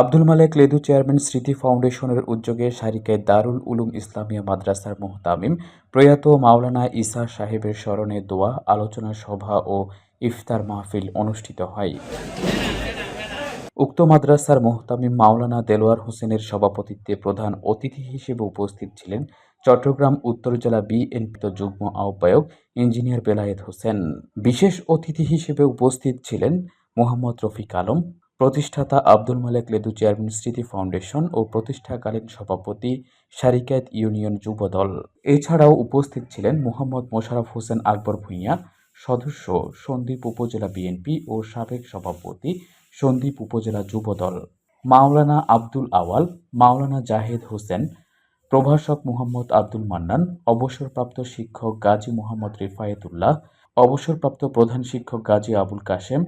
Abdul Malek Ledu chairman স্মৃতি ফাউন্ডেশনের উদ্যোগে সারিকায় দারুল উলুম ইসলামিয়া মাদ্রাসার মোহতামিম, প্রয়াত মাওলানা ঈসা সাহেবের স্মরণে দোয়া, আলোচনা সভা ও ইফতার মাহফিল অনুষ্ঠিত হয়। উক্ত মাদ্রাসার মোহতামিম মাওলানা দেলোয়ার হোসেনের সভাপতিত্বে প্রধান অতিথি হিসেবে উপস্থিত ছিলেন চট্টগ্রাম উত্তর জেলা বিএনপি যুগ্ম আহ্বায়ক ইঞ্জিনিয়ার বেলায়েত হোসেন। বিশেষ অতিথি হিসেবে উপস্থিত ছিলেন মোহাম্মদ রফিক আলম প্রতিষ্ঠাতা আব্দুল মালেক লেদু চেয়ারম্যান স্মৃতি ফাউন্ডেশন ও প্রতিষ্ঠাকালীন সভাপতি শারিকাত ইউনিয়ন যুবদল। এছাড়াও উপস্থিত ছিলেন মোহাম্মদ মোশাররফ হোসেন আকবর ভূঁইয়া, সদস্য সন্দ্বীপ উপজেলা বিএনপি ও সাবেক সভাপতি সন্দ্বীপ উপজেলা যুবদল। মাওলানা আব্দুল আওয়াল, মাওলানা জাহেদ হোসেন, প্রভাষক মোহাম্মদ আব্দুল মান্নান, অবসরপ্রাপ্ত শিক্ষক গাজী মোহাম্মদ রিফায়েতুল্লাহ, অবসরপ্রাপ্ত প্রধান শিক্ষক গাজী আবুল কাশেম,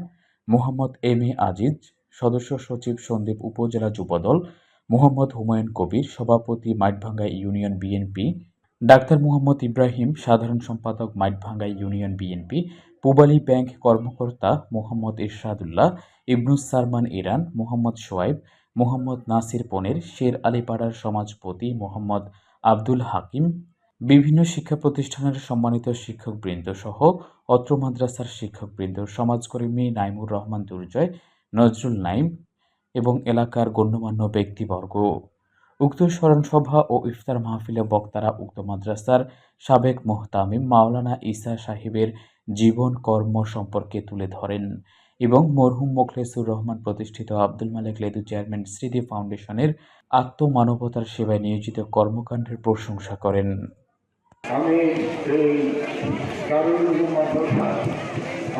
মোহাম্মদ এম এ আজিজ সদস্য সচিব সন্দীপ উপজেলা যুবদল, মোহাম্মদ হুমায়ুন কবির, সভাপতি Mathbhanga union BNP, doctor Mohammad Ibrahim, সাধারণ সম্পাদক Mathbhanga union BNP, Pubali bank কর্মকর্তা মোহাম্মদ ইরশাদুল্লাহ ইবনুস সারমান ইরান, মোহাম্মদ সোয়াইব, মোহাম্মদ নাসির পনেরো, শের আলীপাড়ার সমাজপতি মোহাম্মদ আব্দুল হাকিম, বিভিন্ন শিক্ষা প্রতিষ্ঠানের সম্মানিত শিক্ষকবৃন্দ সহ অত্র মাদ্রাসার শিক্ষকবৃন্দ, সমাজকর্মী নাইমুর রহমান দুর্জয় নজরুল নাইম এবং এলাকার গণ্যমান্য ব্যক্তিবর্গ। উক্ত স্মরণসভা ও ইফতার মাহফিলে বক্তারা উক্ত মাদ্রাসার সাবেক মোহতামিম মাওলানা ঈসা সাহেবের জীবন কর্ম সম্পর্কে তুলে ধরেন এবং মরহুম মোখলেসুর রহমান প্রতিষ্ঠিত আব্দুল মালেক লেদু চেয়ারম্যান স্মৃতি ফাউন্ডেশনের আত্মমানবতার সেবায় নিয়োজিত কর্মকাণ্ডের প্রশংসা করেন। আমি এই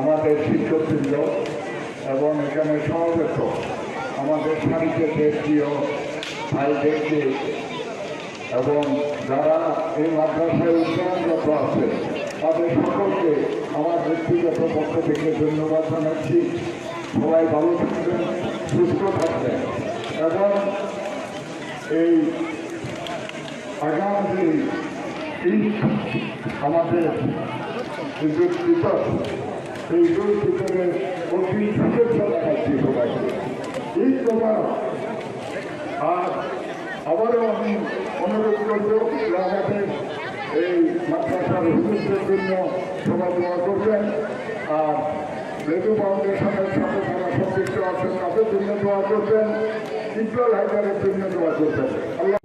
আমাদের এবং এখানে সমবেত আমাদের সাহিত্যের প্রিয় ভাইদেরকে এবং যারা এই মাদ্রাসায় উন্নয়নরত আছে, তাদের সকলকে আমার ব্যক্তিগত পক্ষ থেকে ধন্যবাদ জানাচ্ছি। সবাই ভালো থাকবেন, সুস্থ থাকবেন এবং এই আগামী আমাদের ফিতর এই ঈদুল ফিতরের অতি শুভেচ্ছা দেখাচ্ছি সবাইকে ঈদ তোমার আর আবারও আমি অনুরোধ করব যে আমাদের এই মাদ্রাসার হুজুরদের জন্য সবাই দোয়া করবেন। আর লেদু ফাউন্ডেশনের সাথে যারা সম্পৃক্ত আছেন, তাদের জন্য দোয়া করবেন। ইকবাল হায়দারের জন্য দোয়া করবেন। আল্লাহ